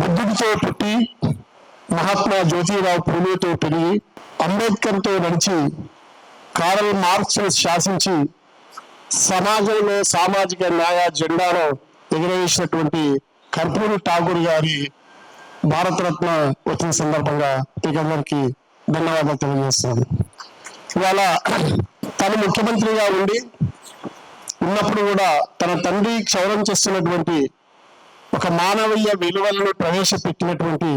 బుద్ధుడితో పుట్టి మహాత్మా జ్యోతిరావు పూలేతో పెరిగి అంబేద్కర్తో నడిచి కారల్ మార్క్స్ శాసించి సమాజంలో సామాజిక న్యాయ జెండాను ఎగురవేసినటువంటి కర్పూరి ఠాగూర్ గారి భారతరత్న వచ్చిన సందర్భంగా మీకు అందరికీ ధన్యవాదాలు తెలియజేస్తున్నాను. ఇవాళ తను ముఖ్యమంత్రిగా ఉండి ఉన్నప్పుడు కూడా తన తండ్రి క్షౌరం చేస్తున్నటువంటి ఒక మానవీయ విలువలను ప్రవేశపెట్టినటువంటి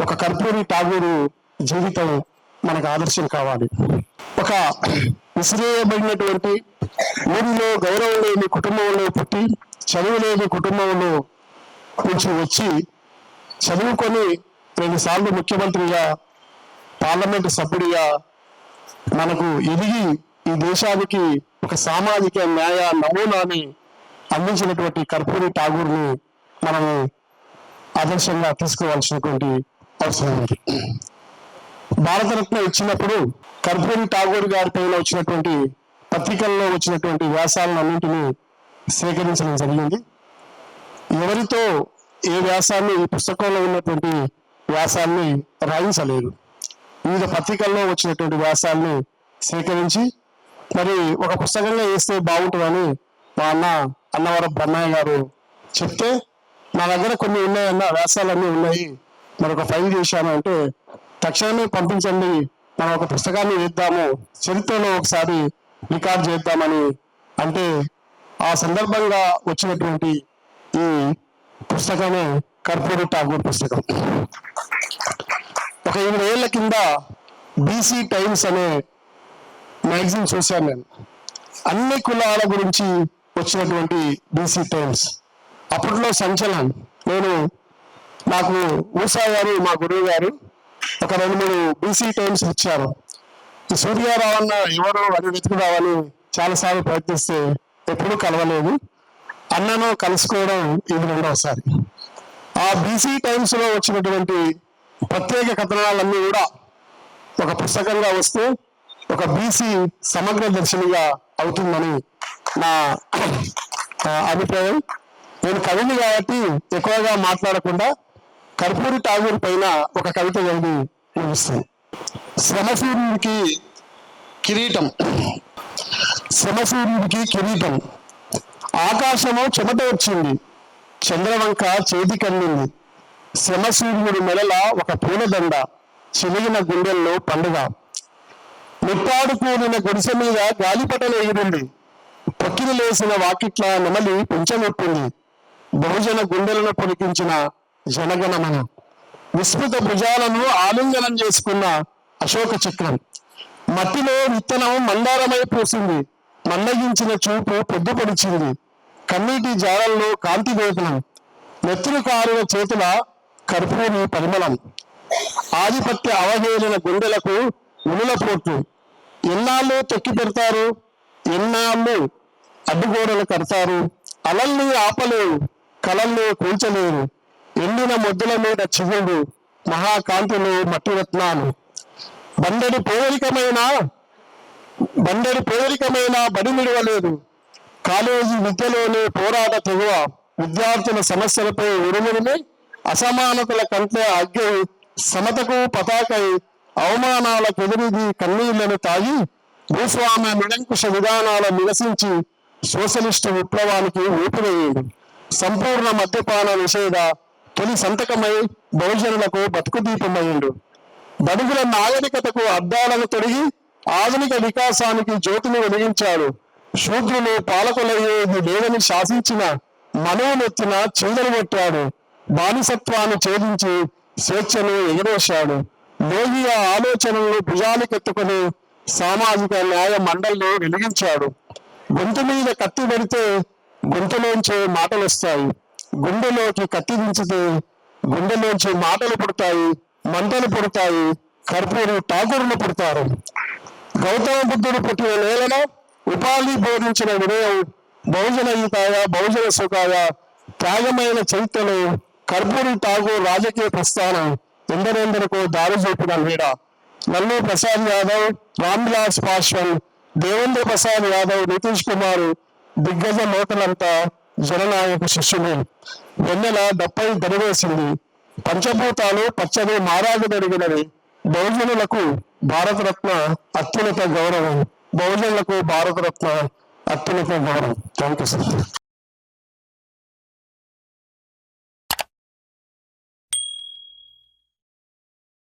ఒక కర్పూరి ఠాగూరు జీవితం మనకు ఆదర్శం కావాలి. ఒక విసిరేయబడినటువంటి ఊరిలో గౌరవం లేని కుటుంబంలో పుట్టి చదువు లేని కుటుంబంలో కొంచెం వచ్చి చదువుకొని రెండు సార్లు ముఖ్యమంత్రిగా పార్లమెంట్ సభ్యుడిగా మనకు ఎదిగి ఈ దేశానికి ఒక సామాజిక న్యాయ నమూనాని అందించినటువంటి కర్పూరి ఠాగూర్ని మనము ఆదర్శంగా తీసుకోవాల్సినటువంటి అవసరం ఉంది. భారతరత్న ఇచ్చినప్పుడు కర్పూరి ఠాగూర్ గారి పైన వచ్చినటువంటి పత్రికల్లో వచ్చినటువంటి వ్యాసాలను అన్నింటినీ సేకరించడం జరిగింది. ఎవరితో ఏ వ్యాసాన్ని ఈ పుస్తకంలో ఉన్నటువంటి వ్యాసాన్ని రాయించలేదు. వివిధ పత్రికల్లో వచ్చినటువంటి వ్యాసాల్ని సేకరించి మరి ఒక పుస్తకంగా వేస్తే బాగుంటుందని మా అన్న అన్నవరం బ్రహ్మయ్య గారు చెప్తే నా దగ్గర కొన్ని ఉన్నాయన్న వ్యాసాలన్నీ ఉన్నాయి. మరి ఒక ఫైల్ చేశాను అంటే తక్షణమే పంపించండి. మనం ఒక పుస్తకాన్ని వేద్దాము. చరిత్రలో ఒకసారి రికార్డ్ చేద్దామని అంటే ఆ సందర్భంగా వచ్చినటువంటి ఈ పుస్తకమే కర్పూరు ఠాగూర్ పుస్తకం. ఒక ఎనిమిది ఏళ్ళ కింద బీసీ టైమ్స్ అనే మ్యాగజైన్ చూశాను నేను. అన్ని కులాల గురించి వచ్చినటువంటి బీసీ టైమ్స్. అప్పట్లో సంచలనం. నేను నాకు ఊసా గారు మా గురువు గారు ఒక రెండు మూడు బీసీ టైమ్స్ ఇచ్చారు ఈ సూర్యారావు అన్న ఎవరు అని వెతుకుదామని చాలాసార్లు ప్రయత్నిస్తే ఎప్పుడూ కలవలేదు. అన్నను కలుసుకోవడం ఇది రెండవసారి ఆ బీసీ టైమ్స్లో వచ్చినటువంటి ప్రత్యేక కథనాలన్నీ కూడా ఒక పుస్తకంగా వస్తే ఒక బీసీ సమగ్ర దర్శనిగా అవుతుందని నా అభిప్రాయం. నేను కవిని కాబట్టి ఎక్కువగా మాట్లాడకుండా కర్పూరి ఠాగూర్ పైన ఒక కవిత చదివి ముగిస్తుంది శ్రమసూర్యుడికి కిరీటం. శ్రమసూర్యుడికి కిరీటం. ఆకాశము చెమట వచ్చింది. చంద్రవంక చేతి కన్నింది శ్రమసూర్యుడి మెడల ఒక పూలదండ చిలిగిన గుండెల్లో పండుగ. ముప్పాడు కూలిన గుడిసె మీద గాలిపటలు ఎగిరింది పొక్కిని లేసిన వాకిట్ల నెమలి పెంచనొప్పింది. బహుజన గుండెలను పొలికించిన జనగణమన. విస్మృత భుజాలను ఆలింగనం చేసుకున్న అశోక చక్రం. మట్టిలో విత్తనం మందారమై పూసింది. మందగించిన చూపు పొద్దుపడిచింది. కన్నీటి జాడల్లో కాంతి వేతనం నెత్తులు కారిన చేతుల కర్పూరి పరిమళం. ఆధిపత్య అవహేళన గుండెలకు ఉనుల పోట్లు ఎన్నాళ్ళు తొక్కి పెడతారు? ఎన్నాళ్ళు అడ్డుగోడలు కడతారు? అలల్ని ఆపలేవు. కలల్ని కూల్చలేరు. ఎండిన మొద్దుల మీద చిగుడు మహాకాంతులు మట్టి రత్నాలు బండెడు పేరికమైన బండెడు బడి నిడవలేదు కాలేజీ విద్యలోనే పోరాట తెగువ. విద్యార్థుల సమస్యలపై ఉరుమురిని అసమానతల కంటే అగ్గై సమతకు పతాకై అవమానాల కెదిరిది కన్నీళ్ళను తాగి భూస్వామ్య నిరంకుశ విధానాల నిరసించి సోషలిస్టు విప్లవానికి ఊపిరేయండి సంపూర్ణ మద్యపాన నిషేధ తొలి సంతకమై బహుజనులకు బతుకుదీపమయ్యిండు బడుగుల నాగరికతకు అద్దాలను తొడిగి ఆధునిక వికాసానికి జ్యోతిని వెలిగించాడు. శూద్రులు పాలకులయ్యేది లేదని శాసించిన మనోనెత్తిన చిందలు కొట్టాడు బానిసత్వాన్ని ఛేదించి స్వేచ్ఛను ఎగిరేశాడు. లోహియ ఆలోచనలను భుజాలకెత్తుకుని సామాజిక న్యాయ మండలిని వెలిగించాడు. గొంతు మీద కత్తి పెడితే గుంతలోంచి మాటలు వస్తాయి. గుండెలోకి కత్తి దించితే గుండెలోంచి మాటలు పుడతాయి మంటలు పుడతాయి కర్పూరు ఠాకూరులు పుడతారు. గౌతమ బుద్ధుడు పుట్టిన నేలలో ఉపాధి బోధించిన వినయం బహుజన హితాయ బహుజన సుఖాయ త్యాగమైన చరిత్రలో కర్పూరి ఠాగూర్ రాజకీయ ప్రస్థానం ఎందరెందరికో దారి చూపిన వీడ. నల్లు ప్రసాద్ యాదవ్ రామ్ విలాస్ పాశ్వన్ దేవేంద్ర ప్రసాద్ యాదవ్ నితీష్ కుమార్ దిగ్గజ నేతలంతా జననాయక శిష్యులు. వెన్నెల డప్పై దరివేసింది పంచభూతాలు పచ్చని మారాగు జరిగినవి బహుజనులకు భారతరత్న అత్యున్నత గౌరవం. బహుజనులకు భారతరత్న అత్యున్నత గౌరవం. Thank you sir.